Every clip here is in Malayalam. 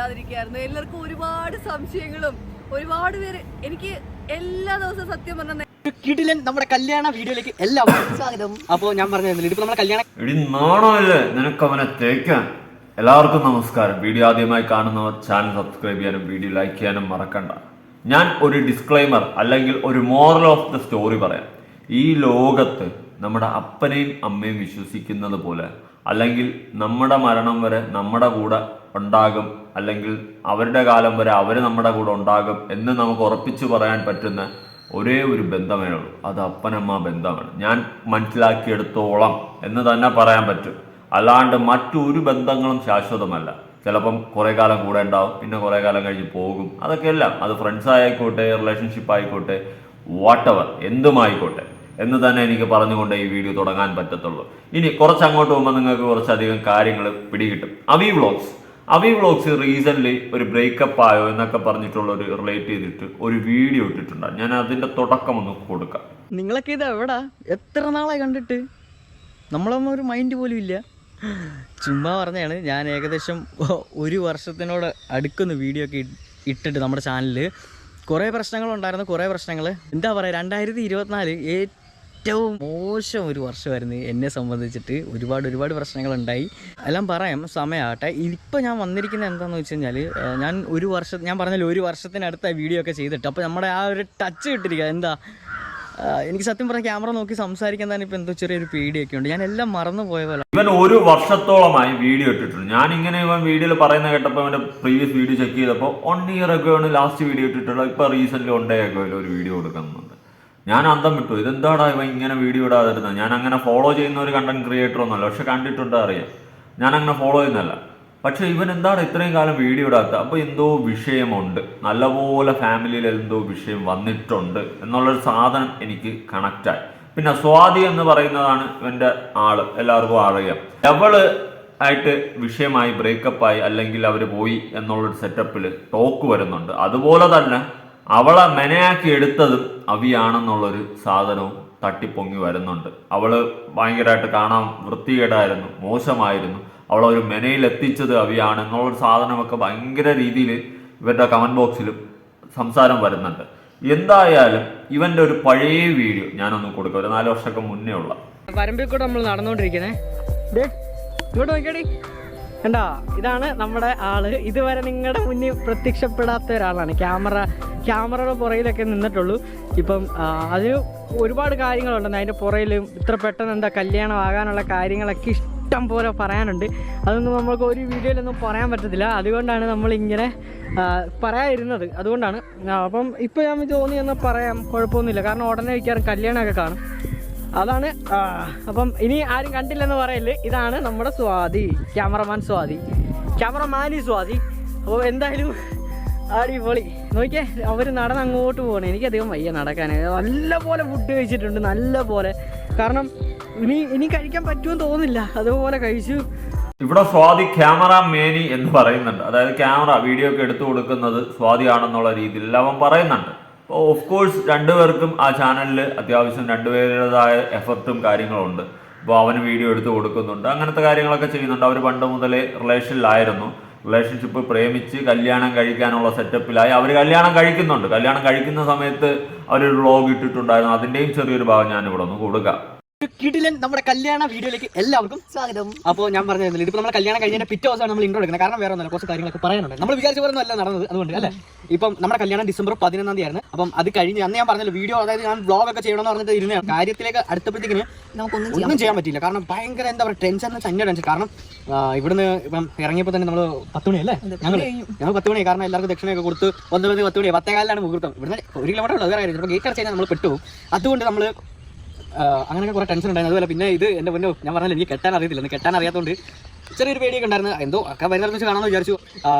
വരാതിരിക്കായിരുന്നു എല്ലാവർക്കും ഒരുപാട് സംശയങ്ങളും ഒരുപാട് പേര് എനിക്ക് എല്ലാ ദിവസവും സത്യം പറഞ്ഞ കിടിലൻ നമ്മുടെ കല്യാണ വീഡിയോയിലേക്ക് എല്ലാവർക്കും സ്വാഗതം. അപ്പോൾ ഞാൻ പറഞ്ഞു ഇപ്പൊ നമ്മുടെ കല്യാണ എടി നാണമല്ലേ നിനക്ക് അവനെ തേക്കാൻ. എല്ലാവർക്കും നമസ്കാരം. വീഡിയോ ആദ്യമായി കാണുന്നവർ ചാനൽ സബ്സ്ക്രൈബ് ചെയ്യാനും വീഡിയോ ലൈക്ക് ചെയ്യാനും മറക്കണ്ട. ഞാൻ ഒരു ഡിസ്ക്ലൈമർ അല്ലെങ്കിൽ ഒരു മോറൽ ഓഫ് ദ സ്റ്റോറി പറയാം. ഈ ലോകത്ത് നമ്മുടെ അപ്പനെയും അമ്മയും വിശ്വസിക്കുന്നത് പോലെ അല്ലെങ്കിൽ നമ്മുടെ മരണം വരെ നമ്മുടെ കൂടെ ഉണ്ടാകും. അല്ലെങ്കിൽ അവരുടെ കാലം വരെ അവർ നമ്മുടെ കൂടെ ഉണ്ടാകും എന്ന് നമുക്ക് ഉറപ്പിച്ചു പറയാൻ പറ്റുന്ന ഒരേ ഒരു ബന്ധമേ ഉള്ളൂ. അത് അപ്പനമ്മ ബന്ധമാണ്. ഞാൻ മനസ്സിലാക്കിയെടുത്തോളം എന്ന് തന്നെ പറയാൻ പറ്റും. അല്ലാണ്ട് മറ്റൊരു ബന്ധങ്ങളും ശാശ്വതമല്ല. ചിലപ്പം കുറേ കാലം കൂടെ ഉണ്ടാവും പിന്നെ കുറേ കാലം കഴിഞ്ഞ് പോകും. അതൊക്കെയെല്ലാം അത് ഫ്രണ്ട്സ് ആയിക്കോട്ടെ റിലേഷൻഷിപ്പ് ആയിക്കോട്ടെ വാട്ടവർ എന്തുമായിക്കോട്ടെ എന്ന് തന്നെ എനിക്ക് പറഞ്ഞുകൊണ്ട് ഈ വീഡിയോ തുടങ്ങാൻ പറ്റത്തുള്ളൂ. ഇനി കുറച്ച് അങ്ങോട്ട് പോകുമ്പോൾ നിങ്ങൾക്ക് കുറച്ചധികം കാര്യങ്ങൾ പിടികിട്ടും. അവി വ്ളോഗ്സ് അവി വ്ളോഗ്സ് റീസെന്റ്ലി ഒരു ബ്രേക്കപ്പ് ആയോ എന്നൊക്കെ പറഞ്ഞിട്ടുള്ള ഒരു റിലേറ്റ് ചെയ്തിട്ട് ഒരു വീഡിയോ ഇട്ടിട്ടുണ്ട് ഞാൻ അതിന്റെ തുടക്കം ഒന്ന് കൊടുക്കാം. നിങ്ങളൊക്കെ ഇത് എവിടാ? എത്ര നാളായി കണ്ടിട്ട്? നമ്മളൊന്നും ഒരു മൈൻഡ് പോലും ഇല്ല. ചുമ്മാ പറഞ്ഞാണ് ഞാൻ ഏകദേശം ഒരു വർഷത്തിനോട് അടുക്കുന്ന വീഡിയോ ഒക്കെ ഇട്ടിട്ട് നമ്മുടെ ചാനലിൽ കുറേ പ്രശ്നങ്ങളുണ്ടായിരുന്നു കുറേ പ്രശ്നങ്ങൾ എന്താ പറയുക രണ്ടായിരത്തി ഇരുപത്തിനാല് ഏറ്റവും മോശം ഒരു വർഷമായിരുന്നു എന്നെ സംബന്ധിച്ചിട്ട് ഒരുപാട് ഒരുപാട് പ്രശ്നങ്ങളുണ്ടായി. എല്ലാം പറയാം സമയമാകട്ടെ ഇപ്പം ഞാൻ വന്നിരിക്കുന്നത് എന്താണെന്ന് വെച്ച് കഴിഞ്ഞാൽ ഞാൻ ഒരു വർഷം ഞാൻ പറഞ്ഞല്ലോ ഒരു വർഷത്തിനടുത്ത വീഡിയോ ഒക്കെ ചെയ്തിട്ട്. അപ്പോൾ നമ്മുടെ ആ ഒരു ടച്ച് കിട്ടിരിക്കുക എന്താ? എനിക്ക് സത്യം പറഞ്ഞ ക്യാമറ നോക്കി സംസാരിക്കാൻ തന്നെ ഇപ്പം എന്തോ ചെറിയൊരു പേടിയൊക്കെ ഉണ്ട്. ഞാൻ എല്ലാം മറന്നു പോയ പോലെ. ഇവൻ ഒരു വർഷത്തോളമായി വീഡിയോ ഇട്ടിട്ടുണ്ട്. ഞാൻ ഇങ്ങനെ ഇവൻ വീഡിയോയിൽ പറയുന്ന കേട്ടപ്പോൾ ഇവന്റെ പ്രീവിയസ് വീഡിയോ ചെക്ക് ചെയ്തപ്പോൾ വൺ ഇയർ ഒക്കെ ആണ് ലാസ്റ്റ് വീഡിയോ ഇട്ടിട്ടുള്ളത്. ഇപ്പൊ റീസെന്റ് ഡേ ഒക്കെ ഒരു വീഡിയോ കൊടുക്കുന്നുണ്ട്. ഞാൻ അന്തം വിട്ടു. ഇതെന്താടാ ഇവ ഇങ്ങനെ വീഡിയോ ഇടാതിരുന്നത് ഞാൻ അങ്ങനെ ഫോളോ ചെയ്യുന്ന ഒരു കണ്ടന്റ് ക്രിയേറ്റർ ഒന്നുമല്ല. പക്ഷെ കണ്ടിട്ടുണ്ട് അറിയാം. ഞാൻ അങ്ങനെ ഫോളോ ചെയ്യുന്നല്ല പക്ഷെ ഇവൻ എന്താണ് ഇത്രയും കാലം വീഡിയോ ഇടാത്ത? അപ്പൊ എന്തോ വിഷയമുണ്ട്. നല്ലപോലെ ഫാമിലിയിൽ എന്തോ വിഷയം വന്നിട്ടുണ്ട് എന്നുള്ളൊരു സാധനം എനിക്ക് കണക്റ്റായി പിന്നെ സ്വാതി എന്ന് പറയുന്നതാണ് ഇവന്റെ ആൾ. എല്ലാവർക്കും അറിയാം. അവൾ ആയിട്ട് വിഷയമായി ബ്രേക്കപ്പായി അല്ലെങ്കിൽ അവർ പോയി എന്നുള്ളൊരു സെറ്റപ്പിൽ ടോക്ക് വരുന്നുണ്ട്. അതുപോലെ തന്നെ അവളെ മെനയാക്കി എടുത്തതും അവിയാണെന്നുള്ളൊരു സാധനവും തട്ടിപ്പൊങ്ങി വരുന്നുണ്ട്. അവൾ ഭയങ്കരമായിട്ട് കാണാൻ വൃത്തികേടായിരുന്നു മോശമായിരുന്നു. അവളെ ഒരു മെനയിൽ എത്തിച്ചത് അവിയാണ് എന്നുള്ളൊരു സാധനമൊക്കെ ഭയങ്കര രീതിയിൽ ഇവരുടെ കമന്റ് ബോക്സിലും സംസാരം വരുന്നുണ്ട്. എന്തായാലും ഇവന്റെ ഒരു പഴയ വീഡിയോ ഞാനൊന്ന് കൊടുക്കാം. ഒരു നാല് വർഷമൊക്കെ മുന്നേ ഉള്ള. വരമ്പിൽ കൂടെ നമ്മൾ നടന്നുകൊണ്ടിരിക്കണേ ഇവിടെ നോക്കിയടി. കണ്ടാ? ഇതാണ് നമ്മുടെ ആൾ. ഇതുവരെ നിങ്ങളുടെ മുന്നിൽ പ്രത്യക്ഷപ്പെടാത്ത ഒരാളാണ്. ക്യാമറ ക്യാമറയുടെ പുറയിലൊക്കെ നിന്നിട്ടുള്ളൂ. ഇപ്പം അതിന് ഒരുപാട് കാര്യങ്ങളുണ്ട് അതിന്റെ പുറയിലും ഇത്ര പെട്ടെന്ന് എന്താ കല്യാണം ആകാനുള്ള കാര്യങ്ങളൊക്കെ ഇഷ്ടം പോലെ പറയാനുണ്ട്. അതൊന്നും നമ്മൾക്ക് ഒരു വീഡിയോയിലൊന്നും പറയാൻ പറ്റത്തില്ല. അതുകൊണ്ടാണ് നമ്മളിങ്ങനെ പറയാതിരുന്നത്. അതുകൊണ്ടാണ്. അപ്പം ഇപ്പോൾ ഞാൻ തോന്നിയെന്ന് പറയാം കുഴപ്പമൊന്നുമില്ല. കാരണം ഉടനെ വയ്ക്കാറ് കല്യാണമൊക്കെ കാണും. അതാണ് അപ്പം ഇനി ആരും കണ്ടില്ലെന്ന് പറയൽ. ഇതാണ് നമ്മുടെ സ്വാതി ക്യാമറമാൻ സ്വാതി. ക്യാമറമാനി സ്വാതി. അപ്പോൾ എന്തായാലും അടിപൊളി. നോക്കിയേ അവർ നടന്ന് അങ്ങോട്ട് പോകണം എനിക്കധികം വയ്യ നടക്കാൻ നല്ല പോലെ ഫുഡ് കഴിച്ചിട്ടുണ്ട് നല്ല പോലെ കാരണം ഇനി ഇനി കഴിക്കാൻ പറ്റുമെന്ന് തോന്നുന്നില്ല. അതുപോലെ കഴിച്ചു. ഇവിടെ സ്വാതി ക്യാമറ മേനി എന്ന് പറയുന്നുണ്ട്. അതായത് ക്യാമറ വീഡിയോ ഒക്കെ എടുത്തു കൊടുക്കുന്നത് സ്വാതി ആണെന്നുള്ള രീതിയിൽ അവൻ പറയുന്നുണ്ട്. ഓഫ് കോഴ്സ് രണ്ടുപേർക്കും ആ ചാനലിൽ അത്യാവശ്യം രണ്ടുപേരുടേതായ എഫർട്ടും കാര്യങ്ങളുണ്ട് അപ്പോൾ അവന് വീഡിയോ എടുത്ത് കൊടുക്കുന്നുണ്ട്. അങ്ങനത്തെ കാര്യങ്ങളൊക്കെ ചെയ്യുന്നുണ്ട്. അവർ പണ്ട് മുതലേ റിലേഷനിലായിരുന്നു റിലേഷൻഷിപ്പ് പ്രേമിച്ച് കല്യാണം കഴിക്കാനുള്ള സെറ്റപ്പിലായി അവർ കല്യാണം കഴിക്കുന്നുണ്ട്. കല്യാണം കഴിക്കുന്ന സമയത്ത് അവരൊരു വ്ളോഗ് ഇട്ടിട്ടുണ്ടായിരുന്നു. അതിന്റെയും ചെറിയൊരു ഭാഗം ഞാൻ ഇവിടെ ഒന്ന് കൊടുക്കാം. കിടിലൻ നമ്മുടെ കല്യാണ വീഡിയോയിലേക്ക് എല്ലാവർക്കും സ്വാഗതം. അപ്പോൾ ഞാൻ പറഞ്ഞിരുന്നില്ല ഇതിപ്പോൾ നമ്മുടെ കല്യാണം കഴിഞ്ഞതിന്റെ പിറ്റേ ദിവസമാണ് നമ്മൾ ഇൻട്രോ എടുക്കുന്നത്. കാരണം വേറെ ഒന്നല്ല കുറച്ച് കാര്യങ്ങളൊക്കെ പറയാനുണ്ട്. നമ്മൾ വിചാരിച്ച പോലെ അല്ല നടന്നത് അതുകൊണ്ട് അല്ലേ? ഇപ്പം നമ്മുടെ കല്യാണം ഡിസംബർ പതിനൊന്നാം തീയതി ആയിരുന്നു അപ്പം അത് കഴിഞ്ഞ് അന്ന് ഞാൻ പറഞ്ഞല്ലോ വീഡിയോ അതായത് ഞാൻ വ്ളോഗ് ഒക്കെ ചെയ്യണമെന്ന് പറഞ്ഞിട്ട് ഇരുന്ന കാര്യത്തിലേക്ക് അടുത്തപ്പോഴത്തേക്കിന് നമുക്കൊന്നും ഒന്നും ചെയ്യാൻ പറ്റില്ല കാരണം ഭയങ്കര എന്താ പറയുക ടെൻഷൻ തന്നെ ടെൻഷൻ കാരണം ഇവിടുന്ന് ഇപ്പം ഇറങ്ങിയപ്പോൾ തന്നെ നമ്മൾ പത്ത് മണിയല്ലേ ഞങ്ങൾ ഞങ്ങൾ പത്ത് മണി കാരണം എല്ലാവർക്കും ദക്ഷിണയൊക്കെ കൊടുത്ത് ഒന്ന് മണി പത്ത് മണി പത്തേകാലിലാണ് മുഹൂർത്തം. ഇവിടുന്ന് ഒരു കിലോമീറ്റർ ഉള്ളത് വേറെ ഗേറ്റ് അടച്ചു കഴിഞ്ഞാൽ നമ്മൾ പെട്ടു അതുകൊണ്ട് നമ്മൾ അങ്ങനെയൊക്കെ കുറേ ടെൻഷൻ ഉണ്ടായിരുന്നു. അതുപോലെ പിന്നെ ഇത് എന്റെ മുന്നോ ഞാൻ പറഞ്ഞാലും എനിക്ക് കെട്ടാൻ അറിയത്തില്ല. കെട്ടാൻ അറിയാത്തതുകൊണ്ട് ചെറിയൊരു പേടിയൊക്കെ ഉണ്ടായിരുന്നു. എന്തോ ഒക്കെ വരുന്നത് വെച്ച് കാണാമെന്ന് വിചാരിച്ചു.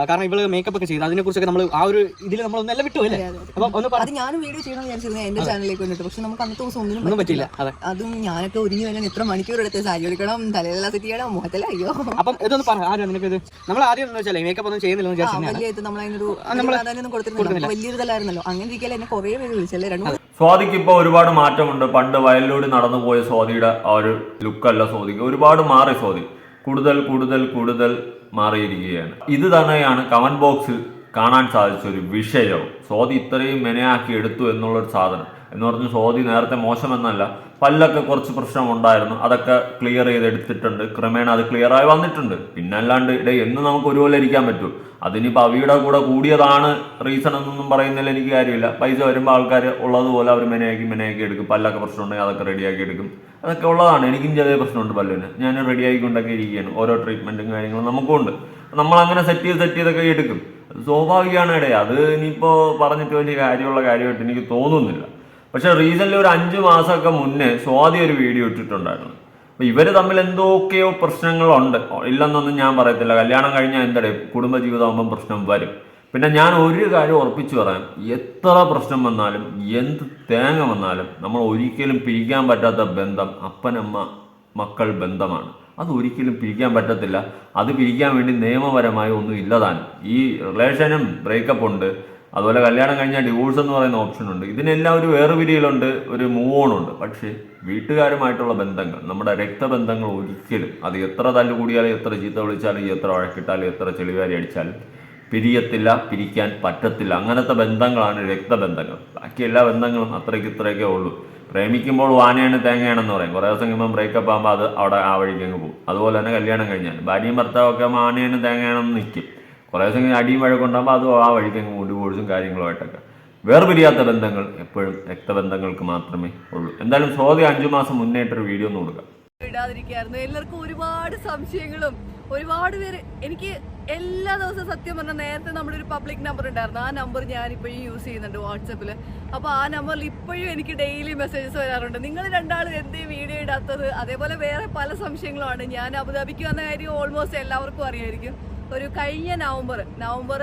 കാരണം ഇവൾ മേക്കപ്പ് ഒക്കെ ചെയ്തു. അതിനെക്കുറിച്ചൊക്കെ നമ്മൾ ആ ഒരു ഇതിൽ നമ്മൾ ഒന്നെല്ലാം വിട്ടു അല്ലേ? അപ്പം ഒന്ന് അത് ഞാനും വീഡിയോ ചെയ്യണം വിചാരിച്ചിരുന്നത് എന്റെ ചാനലിലേക്ക് വന്നിട്ട്. പക്ഷെ നമുക്ക് അന്നത്തെ ദിവസം ഒന്നിനും ഒന്നും പറ്റില്ല അതെ. അതും ഞാനൊക്കെ ഒരുങ്ങി വരാൻ എത്ര മണിക്കൂർ എടുത്ത് സാരി എടുക്കണം തലയെല്ലാം സെറ്റ് ചെയ്യണം മുഖത്തല്ല അയ്യോ. അപ്പം ഇതൊന്ന് പറ. ആരും നിനക്ക് ഇത് നമ്മൾ ആദ്യം എന്ന് വെച്ചാൽ മേക്കപ്പ് ഒന്നും ചെയ്യുന്നില്ല വിചാരിച്ചു നമ്മൾ അതിനൊരു പ്രാധാന്യം കൊടുത്തിരുന്നില്ല. വലിയൊരു തലായിരുന്നല്ലോ അങ്ങനെ ഇരിക്കലെ എന്നെ കുറേ പേര് വിളിച്ചല്ലേ? രണ്ട് സ്വാതിക്ക് ഇപ്പോൾ ഒരുപാട് മാറ്റമുണ്ട്. പണ്ട് വയലിലൂടെ നടന്നു പോയ സ്വാതിയുടെ ആ ഒരു ലുക്കല്ല സ്വാതിക്ക്. ഒരുപാട് മാറി സ്വാതി. കൂടുതൽ കൂടുതൽ കൂടുതൽ മാറിയിരിക്കുകയാണ്. ഇത് തന്നെയാണ് കമന്റ് ബോക്സിൽ കാണാൻ സാധിച്ച ഒരു വിഷയം സ്വാതി ഇത്രയും മെനയാക്കി എടുത്തു എന്നുള്ളൊരു സാധനം. എന്ന് പറഞ്ഞ് സ്വാതി നേരത്തെ മോശമെന്നല്ല പല്ലൊക്കെ കുറച്ച് പ്രശ്നം ഉണ്ടായിരുന്നു അതൊക്കെ ക്ലിയർ ചെയ്തെടുത്തിട്ടുണ്ട്. ക്രമേണ അത് ക്ലിയർ ആയി വന്നിട്ടുണ്ട്. പിന്നെ അല്ലാണ്ട് ഇടേ എന്ന് നമുക്ക് ഒരുപോലെ ഇരിക്കാൻ പറ്റൂ. അതിനിപ്പോൾ അവിയുടെ കൂടെ കൂടിയതാണ് റീസൺ എന്നൊന്നും പറയുന്നതിൽ എനിക്ക് കാര്യമില്ല. പൈസ വരുമ്പോൾ ആൾക്കാർ ഉള്ളതുപോലെ അവർ മെനയാക്കി മെനയാക്കി എടുക്കും. പല്ലൊക്കെ പ്രശ്നം ഉണ്ടെങ്കിൽ അതൊക്കെ റെഡിയാക്കി എടുക്കും. അതൊക്കെ ഉള്ളതാണ്. എനിക്കും ചെറിയ പ്രശ്നമുണ്ട് പല്ലിന്. ഞാൻ റെഡിയാക്കിക്കൊണ്ടൊക്കെ ഇരിക്കുകയാണ്. ഓരോ ട്രീറ്റ്മെന്റും കാര്യങ്ങളും നമുക്കും ഉണ്ട്. നമ്മൾ അങ്ങനെ സെറ്റ് ചെയ്ത് സെറ്റ് ചെയ്തൊക്കെ എടുക്കും. സ്വാഭാവികമാണ് ഇടേ. അത് ഇനിയിപ്പോൾ പറഞ്ഞിട്ട് വലിയ കാര്യമുള്ള കാര്യമായിട്ട് എനിക്ക് തോന്നുന്നില്ല. പക്ഷെ റീസെന്റ് ഒരു അഞ്ച് മാസമൊക്കെ മുന്നേ സ്വാതി ഒരു വീഡിയോ ഇട്ടിട്ടുണ്ടായിരുന്നു. അപ്പോൾ ഇവർ തമ്മിൽ എന്തൊക്കെയോ പ്രശ്നങ്ങളുണ്ട്. ഇല്ലെന്നൊന്നും ഞാൻ പറയത്തില്ല. കല്യാണം കഴിഞ്ഞാൽ എന്തടേ കുടുംബജീവിതമാകുമ്പം പ്രശ്നം വരും. പിന്നെ ഞാൻ ഒരു കാര്യം ഉറപ്പിച്ചു പറയാം. എത്ര പ്രശ്നം വന്നാലും എന്ത് തേങ്ങ വന്നാലും നമ്മൾ ഒരിക്കലും പിരിക്കാൻ പറ്റാത്ത ബന്ധം അപ്പനമ്മ മക്കൾ ബന്ധമാണ്. അത് ഒരിക്കലും പിരിക്കാൻ പറ്റത്തില്ല. അത് പിരിക്കാൻ വേണ്ടി നിയമപരമായി ഒന്നും ഇല്ലതാണ് ഈ റിലേഷനും ബ്രേക്കപ്പ് ഉണ്ട്. അതുപോലെ കല്യാണം കഴിഞ്ഞാൽ ഡിവോഴ്സ് എന്ന് പറയുന്ന ഓപ്ഷൻ ഉണ്ട്. ഇതിനെല്ലാം ഒരു വേർപിരിയലുണ്ട് ഒരു മൂവ് ഓൺ ഉണ്ട്. പക്ഷേ വീട്ടുകാരുമായിട്ടുള്ള ബന്ധങ്ങൾ നമ്മുടെ രക്തബന്ധങ്ങൾ ഒരിക്കലും അത് എത്ര തല്ല് കൂടിയാലും എത്ര ചീത്ത വിളിച്ചാലും എത്ര വഴക്കിട്ടാലും എത്ര ചെളിവാരി അടിച്ചാലും പിരിയത്തില്ല പിരിക്കാൻ പറ്റത്തില്ല. അങ്ങനത്തെ ബന്ധങ്ങളാണ് രക്തബന്ധങ്ങൾ. ബാക്കി എല്ലാ ബന്ധങ്ങളും അത്രയ്ക്ക് ഇത്രയൊക്കെ ഉള്ളൂ. പ്രേമിക്കുമ്പോൾ വാനയാണ് തേങ്ങയാണെന്ന് പറയും. കുറേ ദിവസം കഴിയുമ്പോൾ ബ്രേക്കപ്പ് ആകുമ്പോൾ അത് അവിടെ ആ വഴിക്ക് അങ്ങ് പോകും. അതുപോലെ തന്നെ കല്യാണം കഴിഞ്ഞാൽ ഭാര്യയും ഭർത്താവൊക്കെ വാനയാണ് തേങ്ങയാണെന്ന് നിൽക്കും. കുറേ ദിവസം അടിയും അടിയും വഴക്കുണ്ടാകുമ്പോൾ അതും ആ വഴിക്ക് അങ്ങ് മുടി കോഴ്സും കാര്യങ്ങളുമായിട്ടൊക്കെ. വേർപിരിയാത്ത ബന്ധങ്ങൾ എപ്പോഴും രക്തബന്ധങ്ങൾക്ക് മാത്രമേ ഉള്ളൂ. എന്തായാലും സ്വാതി അഞ്ചു മാസം മുന്നേറ്റൊരു വീഡിയോ ഒന്ന് കൊടുക്കാം. ഇടാതിരിക്കായിരുന്നു. എല്ലാവർക്കും ഒരുപാട് സംശയങ്ങളും ഒരുപാട് പേര് എനിക്ക് എല്ലാ ദിവസവും സത്യം പറഞ്ഞാൽ നേരത്തെ നമ്മുടെ ഒരു പബ്ലിക് നമ്പർ ഉണ്ടായിരുന്നു. ആ നമ്പർ ഞാൻ ഇപ്പോഴും യൂസ് ചെയ്യുന്നുണ്ട് വാട്സപ്പിൽ അപ്പോൾ ആ നമ്പറിൽ ഇപ്പോഴും എനിക്ക് ഡെയിലി മെസ്സേജസ് വരാറുണ്ട്. നിങ്ങൾ രണ്ടാളും എന്തേ വീഡിയോ ഇടാത്തത്? അതേപോലെ വേറെ പല സംശയങ്ങളുമാണ്. ഞാൻ അബുദാബിക്ക് വന്ന കാര്യം ഓൾമോസ്റ്റ് എല്ലാവർക്കും അറിയായിരിക്കും. ഒരു കഴിഞ്ഞ നവംബർ നവംബർ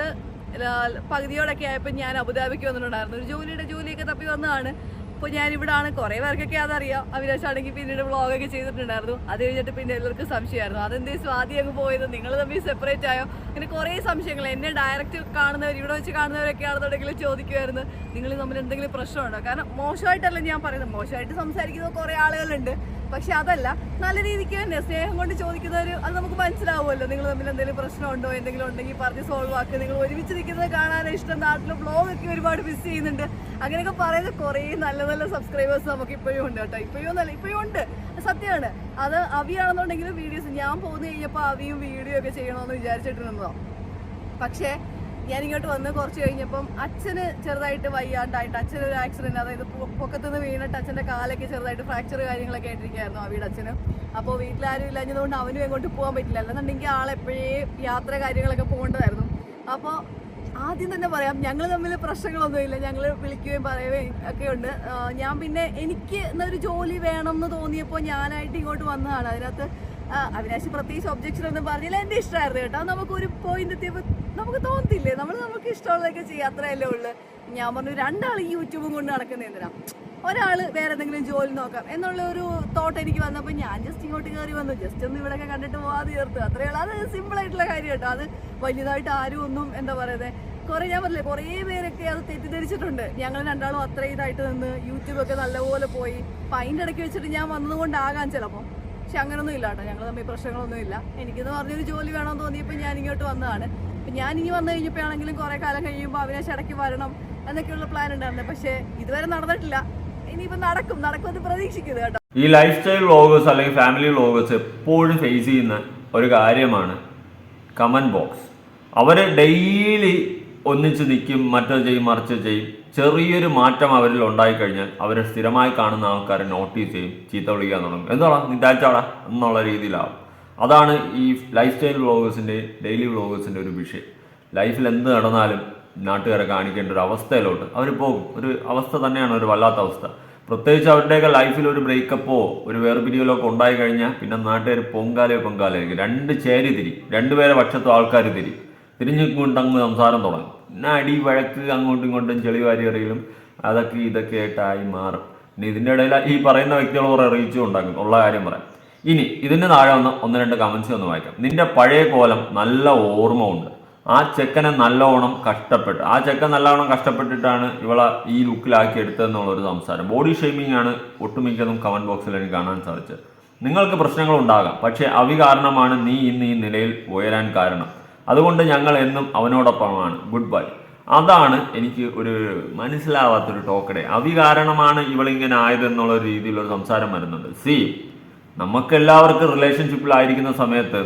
പകുതിയോടൊക്കെ ആയപ്പോൾ ഞാൻ അബുദാബിക്ക് വന്നിട്ടുണ്ടായിരുന്നു. ഒരു ജോലിയുടെ ജോലിയൊക്കെ തപ്പി വന്നതാണ്. അപ്പോൾ ഞാൻ ആണ് കുറേ പേർക്കൊക്കെ അതറിയാം. അഭിലാഷാണെങ്കിൽ പിന്നീട് വ്ളോഗൊക്കെ ചെയ്തിട്ടുണ്ടായിരുന്നു. അത് കഴിഞ്ഞിട്ട് പിന്നെ എല്ലാവർക്കും സംശയമായിരുന്നു. അതെന്തേ സ്വാതി അങ്ങ് പോയത്? നിങ്ങൾ തമ്മിൽ സെപ്പറേറ്റ് ആയോ? അങ്ങനെ കുറേ സംശയങ്ങൾ. എന്നെ ഡയറക്റ്റ് കാണുന്നവർ ഇവിടെ വെച്ച് കാണുന്നവരൊക്കെ ആണെന്നുണ്ടെങ്കിൽ ചോദിക്കുമായിരുന്നു നിങ്ങൾ തമ്മിൽ എന്തെങ്കിലും പ്രശ്നമുണ്ടോ? കാരണം മോശമായിട്ടല്ല ഞാൻ പറയുന്നത്. മോശമായിട്ട് സംസാരിക്കുന്ന കുറേ ആളുകളുണ്ട്. പക്ഷെ അതല്ല നല്ല രീതിക്ക് തന്നെ സ്നേഹം കൊണ്ട് ചോദിക്കുന്നവർ അത് നമുക്ക് മനസ്സിലാവുമല്ലോ. നിങ്ങൾ തമ്മിൽ എന്തെങ്കിലും പ്രശ്നമുണ്ടോ? എന്തെങ്കിലും ഉണ്ടെങ്കിൽ പറഞ്ഞ് സോൾവ് ആക്കുക നിങ്ങൾ ഒരുമിച്ച് നിൽക്കുന്നത് കാണാൻ ഇഷ്ടം. നാട്ടിൽ ബ്ലോഗ് ഒക്കെ ഒരുപാട് മിസ് ചെയ്യുന്നുണ്ട്. അങ്ങനെയൊക്കെ പറയുന്ന കുറേ നല്ല നല്ല സബ്സ്ക്രൈബേഴ്സ് നമുക്ക് ഇപ്പോഴും ഉണ്ട് കേട്ടോ. ഇപ്പോഴും നല്ല ഇപ്പോഴും ഉണ്ട്. സത്യമാണ്. അത് അവിയാണെന്നുണ്ടെങ്കിലും വീഡിയോസ് ഞാൻ പോകുന്ന കഴിഞ്ഞപ്പോൾ അവിയും വീഡിയോ ഒക്കെ ചെയ്യണമെന്ന് വിചാരിച്ചിട്ടിരുന്നതോ പക്ഷേ ഞാൻ ഇങ്ങോട്ട് വന്ന് കുറച്ച് കഴിഞ്ഞപ്പം അച്ഛന് ചെറുതായിട്ട് വയ്യാണ്ടായിട്ട് അച്ഛന് ഒരു ആക്സിഡന്റ് അതായത് പൊക്കത്തുനിന്ന് വീണിട്ട് അച്ഛന്റെ കാലൊക്കെ ചെറുതായിട്ട് ഫ്രാക്ചർ കാര്യങ്ങളൊക്കെ ആയിട്ടിരിക്കുകയായിരുന്നു വീട് അച്ഛന്. അപ്പോൾ വീട്ടിലാരും ഇല്ലാഞ്ഞതുകൊണ്ട് അവനും എങ്ങോട്ട് പോകാൻ പറ്റില്ല. അല്ലെന്നുണ്ടെങ്കിൽ ആളെപ്പോഴേ യാത്ര കാര്യങ്ങളൊക്കെ പോകേണ്ടതായിരുന്നു. അപ്പോൾ ആദ്യം തന്നെ പറയാം ഞങ്ങൾ തമ്മിൽ പ്രശ്നങ്ങളൊന്നുമില്ല. ഞങ്ങൾ വിളിക്കുകയും പറയുകയും ഒക്കെ ഉണ്ട്. ഞാൻ പിന്നെ എനിക്ക് എന്നൊരു ജോലി വേണം എന്ന് തോന്നിയപ്പോൾ ഞാനായിട്ട് ഇങ്ങോട്ട് വന്നതാണ്. അതിനകത്ത് അവിനാശ് പ്രത്യേകിച്ച് ഒബ്ജക്ഷൻ ഒന്നും പറഞ്ഞില്ല. എന്റെ ഇഷ്ടമായിരുന്നു കേട്ടോ. നമുക്ക് ഒരു പോയിന്റ് എത്തിയപ്പോൾ നമുക്ക് തോന്നത്തില്ലേ? നമ്മൾ നമുക്ക് ഇഷ്ടമുള്ളതൊക്കെ ചെയ്യാം. അത്രയല്ലേ ഉള്ളു. ഞാൻ പറഞ്ഞു രണ്ടാൾ ഈ യൂട്യൂബും കൊണ്ട് നടക്കുന്ന എന്തിനാ? ഒരാൾ വേറെ എന്തെങ്കിലും ജോലി നോക്കാം. എന്നുള്ള ഒരു തോട്ട് എനിക്ക് വന്നപ്പോൾ ഞാൻ ജസ്റ്റ് ഇങ്ങോട്ട് കയറി വന്നു. ജസ്റ്റ് ഒന്ന് ഇവിടെയൊക്കെ കണ്ടിട്ട് പോവാതെ തീർത്തു. അത്രയേ അത് സിമ്പിൾ ആയിട്ടുള്ള കാര്യം കേട്ടോ. അത് വലിയതായിട്ട് ആരും ഒന്നും എന്താ പറയുന്നത് കുറേ ഞാൻ പറഞ്ഞില്ലേ കുറേ പേരൊക്കെ അത് തെറ്റിദ്ധരിച്ചിട്ടുണ്ട്. ഞങ്ങൾ രണ്ടാളും അത്ര ഇതായിട്ട് നിന്ന് യൂട്യൂബൊക്കെ നല്ലപോലെ പോയി. അതിന്റെ ഇടയ്ക്ക് വെച്ചിട്ട് ഞാൻ വന്നതുകൊണ്ടാകാം ചിലപ്പോൾ പക്ഷെ അങ്ങനൊന്നും ഇല്ല കേട്ടോ. ഞങ്ങൾ തമ്മിൽ പ്രശ്നങ്ങളൊന്നും ഇല്ല. എനിക്കെന്ന് പറഞ്ഞൊരു ജോലി വേണമെന്ന് തോന്നിയപ്പോൾ ഞാൻ ഇങ്ങോട്ട് വന്നതാണ്. അപ്പം ഞാൻ ഇനി വന്നു കഴിഞ്ഞപ്പോൾ ആണെങ്കിലും കുറേ കാലം കഴിയുമ്പോൾ അവിനാശ് ഇടയ്ക്ക് വരണം എന്നൊക്കെയുള്ള പ്ലാൻ ഉണ്ടായിരുന്നു. പക്ഷേ ഇതുവരെ നടന്നിട്ടില്ല. ഇനിയിപ്പോൾ നടക്കും. നടക്കുമെന്ന് പ്രതീക്ഷിക്കുന്നത് കേട്ടോ. ഈ ലൈഫ് സ്റ്റൈൽ വ്ളോഗേഴ്സ് അല്ലെങ്കിൽ ഫാമിലി വ്ളോഗേഴ്സ് എപ്പോഴും ഫേസ് ചെയ്യുന്ന ഒരു കാര്യമാണ് കമന്റ് ബോക്സ് അവർ ഡെയിലി ഒന്നിച്ച് നിൽക്കും മറ്റോ ചെയ്യും മറിച്ച് ചെയ്യും. ചെറിയൊരു മാറ്റം അവരിൽ ഉണ്ടായി കഴിഞ്ഞാൽ അവരെ സ്ഥിരമായി കാണുന്ന ആൾക്കാരെ നോട്ടീസ് ചെയ്യും ചീത്ത വിളിക്കാൻ തുടങ്ങും. എന്താടാ നീ എന്നുള്ള രീതിയിലാവും. അതാണ് ഈ ലൈഫ് സ്റ്റൈൽ വ്ളോഗേഴ്സിന്റെ ഡെയിലി വ്ളോഗേഴ്സിന്റെ ഒരു വിഷയം. ലൈഫിൽ എന്ത് നടന്നാലും നാട്ടുകാരെ കാണിക്കേണ്ട ഒരു അവസ്ഥയിലോട്ട് അവർ പോകും. ഒരു അവസ്ഥ തന്നെയാണ് ഒരു വല്ലാത്ത അവസ്ഥ. പ്രത്യേകിച്ച് അവരുടെയൊക്കെ ലൈഫിൽ ഒരു ബ്രേക്കപ്പോ ഒരു വേർപിരിയലോ ഒക്കെ ഉണ്ടായി കഴിഞ്ഞാൽ പിന്നെ നാട്ടുകാർ പൊങ്കാലയോ പൊങ്കാലയോ രണ്ട് ചേരി തിരി രണ്ടുപേരെ പക്ഷത്തും ആൾക്കാർ തിരി. തിരിഞ്ഞു കൊണ്ട് അങ്ങ് സംസാരം തുടങ്ങും. പിന്നെ അടി വഴക്ക് അങ്ങോട്ടും ഇങ്ങോട്ടും ചെളി വാരി എറിയലും അതൊക്കെ ഇതൊക്കെ ആയിട്ടായി മാറും. പിന്നെ ഇതിന്റെ ഇടയിൽ ഈ പറയുന്ന വ്യക്തികൾ കുറേ റീച്ചും ഉണ്ടാക്കും. ഉള്ള കാര്യം പറയാം. ഇനി ഇതിന് താഴെ ഒന്ന് ഒന്ന് രണ്ട് കമൻസ് ഒന്ന് വായിക്കാം. നിന്റെ പഴയ കോലം നല്ല ഓർമ്മ ഉണ്ട് ആ ചെക്കനെ നല്ലോണം കഷ്ടപ്പെട്ട് ആ ചെക്കൻ നല്ലോണം കഷ്ടപ്പെട്ടിട്ടാണ് ഇവളെ ഈ ലുക്കിലാക്കി എടുത്തതെന്നുള്ള ഒരു സംസാരം. ബോഡി ഷേമിംഗ് ആണ് ഒട്ടുമിക്കതും കമന്റ് ബോക്സിൽ എനിക്ക് കാണാൻ സാധിച്ചത്. നിങ്ങൾക്ക് പ്രശ്നങ്ങൾ ഉണ്ടാകാം പക്ഷേ അവി കാരണമാണ് നീ ഇന്ന് ഈ നിലയിൽ ഉയരാൻ കാരണം. അതുകൊണ്ട് ഞങ്ങൾ എന്നും അവനോടൊപ്പമാണ്. ഗുഡ് ബൈ അതാണ് എനിക്ക് ഒരു മനസ്സിലാവാത്തൊരു ടോക്കടെ അവി കാരണമാണ് ഇവളിങ്ങനെ ആയതെന്നുള്ള രീതിയിലൊരു സംസാരം വരുന്നുണ്ട്. സി നമുക്കെല്ലാവർക്കും റിലേഷൻഷിപ്പിലായിരിക്കുന്ന സമയത്ത്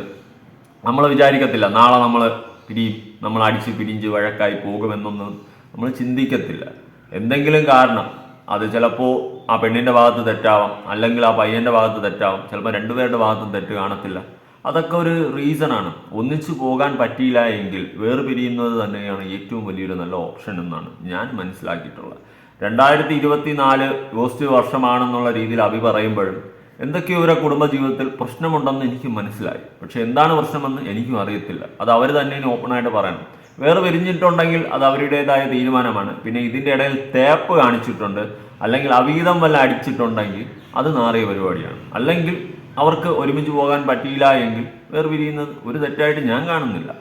നമ്മൾ വിചാരിക്കത്തില്ല നാളെ നമ്മൾ പിരിയും നമ്മൾ അടിച്ച് പിരിഞ്ച് വഴക്കായി പോകുമെന്നൊന്നും നമ്മൾ ചിന്തിക്കത്തില്ല. എന്തെങ്കിലും കാരണം അത് ചിലപ്പോൾ ആ പെണ്ണിന്റെ ഭാഗത്ത് തെറ്റാവാം അല്ലെങ്കിൽ ആ പയ്യന്റെ ഭാഗത്ത് തെറ്റാവാം ചിലപ്പോൾ രണ്ടുപേരുടെ ഭാഗത്തും തെറ്റ് കാണത്തില്ല. അതൊക്കെ ഒരു റീസണാണ് ഒന്നിച്ചു പോകാൻ പറ്റിയില്ല എങ്കിൽ വേറെ പിരിയുന്നത് തന്നെയാണ് ഏറ്റവും വലിയൊരു നല്ല ഓപ്ഷൻ എന്നാണ് ഞാൻ മനസ്സിലാക്കിയിട്ടുള്ളത്. രണ്ടായിരത്തി ഇരുപത്തി നാല് പോസിറ്റീവ് വർഷമാണെന്നുള്ള രീതിയിൽ അഭി പറയുമ്പോഴും എന്തൊക്കെയോ ഒരു കുടുംബജീവിതത്തിൽ പ്രശ്നമുണ്ടെന്ന് എനിക്ക് മനസ്സിലായി. പക്ഷെ എന്താണ് പ്രശ്നമെന്ന് എനിക്കും അറിയത്തില്ല. അത് അവർ തന്നെ ഇനി ഓപ്പണായിട്ട് പറയണം. വേറെ പിരിഞ്ഞിട്ടുണ്ടെങ്കിൽ അത് അവരുടേതായ തീരുമാനമാണ്. പിന്നെ ഇതിന്റെ ഇടയിൽ തേപ്പ് കാണിച്ചിട്ടുണ്ട്. അല്ലെങ്കിൽ അവീതം വല്ല അടിച്ചിട്ടുണ്ടെങ്കിൽ അത് നാറിയ പരിപാടിയാണ്. അല്ലെങ്കിൽ അവർക്ക് ഒരുമിച്ച് പോകാൻ പറ്റിയില്ല എങ്കിൽ വേറെ പിരിയുന്നത് ഒരു തെറ്റായിട്ട് ഞാൻ കാണുന്നില്ല.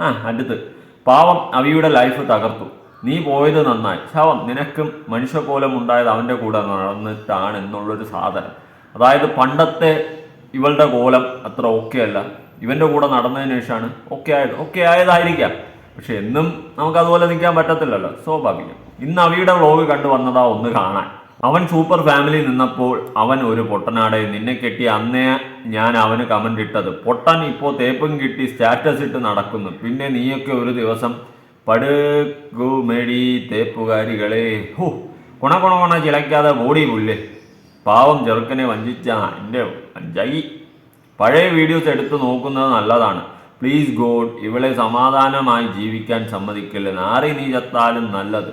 ആ അടുത്ത്. പാവം അവിയുടെ ലൈഫ് തകർത്തു. നീ പോയത് നന്നായി. ശവം നിനക്കും മനുഷ്യകോലം ഉണ്ടായത് അവന്റെ കൂടെ നടന്നിട്ടാണ് എന്നുള്ളൊരു സാധനം. അതായത് പണ്ടത്തെ ഇവളുടെ കോലം അത്ര ഓക്കെ അല്ല. ഇവന്റെ കൂടെ നടന്നതിന് ശേഷമാണ് ഓക്കെ ആയത്. ഓക്കെ ആയതായിരിക്കാം. പക്ഷെ എന്നും നമുക്ക് അതുപോലെ നിൽക്കാൻ പറ്റത്തില്ലല്ലോ. സ്വാഭാവികം. ഇന്ന് അവിയുടെ വ്ളോഗ് കണ്ടു വന്നതാ ഒന്ന് കാണാൻ. അവൻ സൂപ്പർ ഫാമിലി നിന്നപ്പോൾ അവൻ ഒരു പൊട്ടനാടെ നിന്നെ കെട്ടി അന്നേ ഞാൻ അവന് കമന്റ് ഇട്ടത്. പൊട്ടൻ ഇപ്പോൾ തേപ്പും കിട്ടി സ്റ്റാറ്റസ് ഇട്ട് നടക്കുന്നു. പിന്നെ നീയൊക്കെ ഒരു ദിവസം പടുകു മേടി തേപ്പുകാരികളെ. ഹോ. കുണ കുണ കുണ ചിലക്കാതെ ബോഡി പുല്ലേ? പാവം ചെറുക്കനെ വഞ്ചിച്ച എന്റെ വഞ്ചായി. പഴയ വീഡിയോസ് എടുത്ത് നോക്കുന്നത് നല്ലതാണ്. പ്ലീസ് ഗോഡ് ഇവളെ സമാധാനമായി ജീവിക്കാൻ സമ്മതിക്കില്ല? നാറി നീ ചത്താലും നല്ലത്.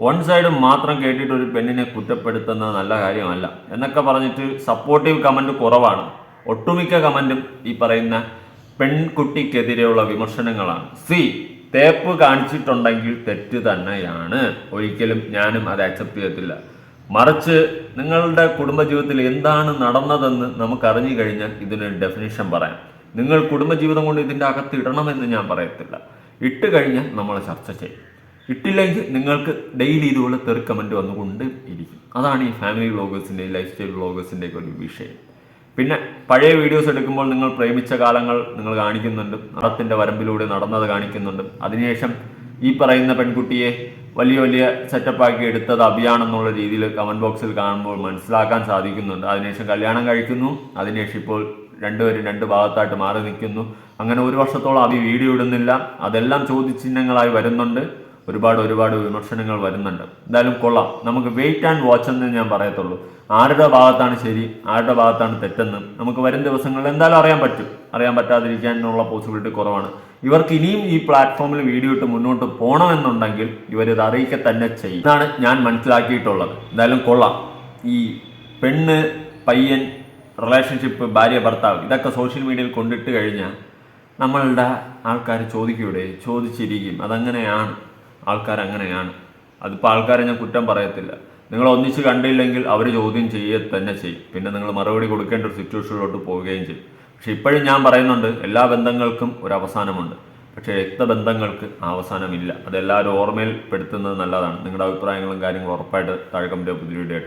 വൺ സൈഡ് മാത്രം കേട്ടിട്ട് ഒരു പെണ്ണിനെ കുറ്റപ്പെടുത്തുന്നത് നല്ല കാര്യമല്ല. എന്നൊക്കെ പറഞ്ഞിട്ട് സപ്പോർട്ടീവ് കമന്റ് കുറവാണ്. ഒട്ടുമിക്ക കമന്റും ഈ പറയുന്ന പെൺകുട്ടിക്കെതിരെയുള്ള വിമർശനങ്ങളാണ്. സി തേപ്പ് കാണിച്ചിട്ടുണ്ടെങ്കിൽ തെറ്റ് തന്നെയാണ്. ഒരിക്കലും ഞാനും അത് അക്സെപ്റ്റ് ചെയ്യത്തില്ല മറിച്ച് നിങ്ങളുടെ കുടുംബജീവിതത്തിൽ എന്താണ് നടന്നതെന്ന് നമുക്ക് അറിഞ്ഞു കഴിഞ്ഞാൽ ഇതിനൊരു ഡെഫിനിഷൻ പറയാം. നിങ്ങൾ കുടുംബജീവിതം കൊണ്ട് ഇതിന്റെ അകത്ത് ഇടണമെന്ന് ഞാൻ പറയത്തില്ല. ഇട്ട് കഴിഞ്ഞാൽ നമ്മൾ ചർച്ച ചെയ്യും. ഇട്ടില്ലെങ്കിൽ നിങ്ങൾക്ക് ഡെയിലി ഇതുപോലെ തെറി കമന്റ് വന്നുകൊണ്ട് ഇരിക്കും. അതാണ് ഈ ഫാമിലി വ്ളോഗേഴ്സിന്റെയും ലൈഫ് സ്റ്റൈൽ വ്ളോഗേഴ്സിന്റെയൊക്കെ ഒരു വിഷയം. പിന്നെ പഴയ വീഡിയോസ് എടുക്കുമ്പോൾ നിങ്ങൾ പ്രേമിച്ച കാലങ്ങൾ നിങ്ങൾ കാണിക്കുന്നുണ്ട്. നടത്തിന്റെ വരമ്പിലൂടെ നടന്നത് കാണിക്കുന്നുണ്ട്. അതിനുശേഷം ഈ പറയുന്ന പെൺകുട്ടിയെ വലിയ വലിയ സെറ്റപ്പാക്കി എടുത്തത് അഭിയാണെന്നുള്ള രീതിയിൽ കമന്റ് ബോക്സിൽ കാണുമ്പോൾ മനസ്സിലാക്കാൻ സാധിക്കുന്നുണ്ട്. അതിനുശേഷം കല്യാണം കഴിക്കുന്നു. അതിനുശേഷം ഇപ്പോൾ രണ്ടുപേരും രണ്ട് ഭാഗത്തായിട്ട് മാറി നിൽക്കുന്നു. അങ്ങനെ ഒരു വർഷത്തോളം അഭി വീഡിയോ ഇടുന്നില്ല. അതെല്ലാം ചോദ്യചിഹ്നങ്ങളായി വരുന്നുണ്ട്. ഒരുപാട് ഒരുപാട് വിമർശനങ്ങൾ വരുന്നുണ്ട്. എന്തായാലും കൊള്ളാം. നമുക്ക് വെയിറ്റ് ആൻഡ് വാച്ച് എന്ന് ഞാൻ പറയത്തുള്ളൂ. ആരുടെ ഭാഗത്താണ് ശരി? ആരുടെ ഭാഗത്താണ് തെറ്റെന്ന് നമുക്ക് വരും ദിവസങ്ങളിൽ എന്തായാലും അറിയാൻ പറ്റും. അറിയാൻ പറ്റാതിരിക്കാനുള്ള പോസിബിലിറ്റി കുറവാണ്. ഇവർക്ക് ഇനിയും ഈ പ്ലാറ്റ്ഫോമിൽ വീഡിയോ ഇട്ട് മുന്നോട്ട് പോകണമെന്നുണ്ടെങ്കിൽ ഇവരിത് അറിയിക്ക തന്നെ ചെയ്യും. ഇതാണ് ഞാൻ മനസ്സിലാക്കിയിട്ടുള്ളത്. എന്തായാലും കൊള്ളാം. ഈ പെണ്ണ് പയ്യൻ റിലേഷൻഷിപ്പ് ഭാര്യ ഭർത്താവ് ഇതൊക്കെ സോഷ്യൽ മീഡിയയിൽ കൊണ്ടിട്ട് കഴിഞ്ഞാൽ നമ്മളുടെ ആൾക്കാർ ചോദിക്കൂടെ? ചോദിച്ചിരിക്കും. അതങ്ങനെയാണ്. ആൾക്കാർ അങ്ങനെയാണ്. അതിപ്പോൾ ആൾക്കാരെ ഞാൻ കുറ്റം പറയത്തില്ല. നിങ്ങൾ ഒന്നിച്ച് കണ്ടില്ലെങ്കിൽ അവർ ചോദ്യം ചെയ്യുക തന്നെ ചെയ്യും. പിന്നെ നിങ്ങൾ മറുപടി കൊടുക്കേണ്ട ഒരു സിറ്റുവേഷനിലോട്ട് പോവുകയും ചെയ്യും. പക്ഷെ ഇപ്പോഴും ഞാൻ പറയുന്നുണ്ട് എല്ലാ ബന്ധങ്ങൾക്കും ഒരു അവസാനമുണ്ട്. പക്ഷേ രക്തബന്ധങ്ങൾക്ക് അവസാനമില്ല. അതെല്ലാവരും ഓർമ്മയിൽ പെടുത്തുന്നത് നല്ലതാണ്. നിങ്ങളുടെ അഭിപ്രായങ്ങളും കാര്യങ്ങളും ഉറപ്പായിട്ട് താഴെ കമ്പിന്റെ പുതിയ വീഡിയോ